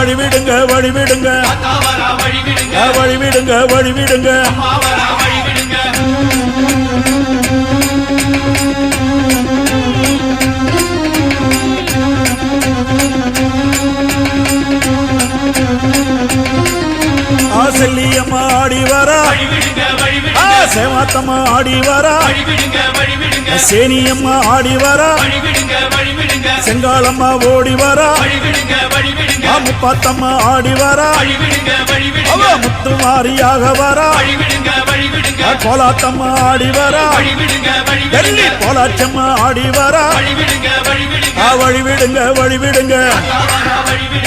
விடுங்க வழி விடுங்க ஆ, செல்லியம்மா ஆடி வரா. சேவாத்தம்மா ஆடி வரா. சேனியம்மா ஆடி வரா. செங்காலம்மா ஓடி வரா. முப்பாத்தம்மா ஆடி வரா. அவ முத்து மாரியாக வரா கோலாத்தம்மா ஆடி வரா. டெல்லி கோலாச்சம்மா ஆடி வரா. வழிவிடுங்க வழிவிடுங்க.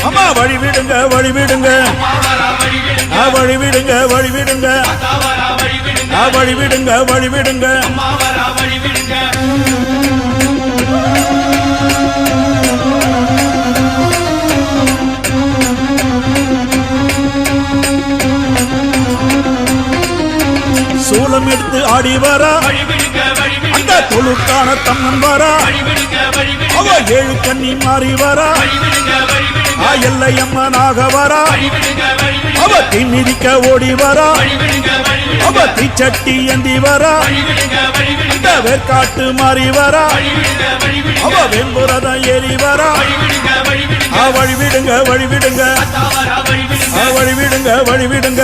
அம்மா வழிவிடுங்க. வழிவிடுங்க வழிவிடுங்க. வழிவிடுங்க. வழிவிடுங்க வழிவிடுங்க. தாளம் எடுத்து ஆடி வரா. அந்த தொழுக்கான தம்மன் வரா. அவ ஏழு கண்ணி மாறி வரா. எல்லையம்மனாக வரா. அவ தீ மிதிக்க ஓடி வரா. அவ தீச்சட்டி ஏந்தி வரா. அந்த வேர்காட்டு மாறி வரா. அவ வெம்புரதம் ஏறி வரா. வழிவிடுங்க வழிவிடுங்க. வழிவிடுங்க வழிவிடுங்க.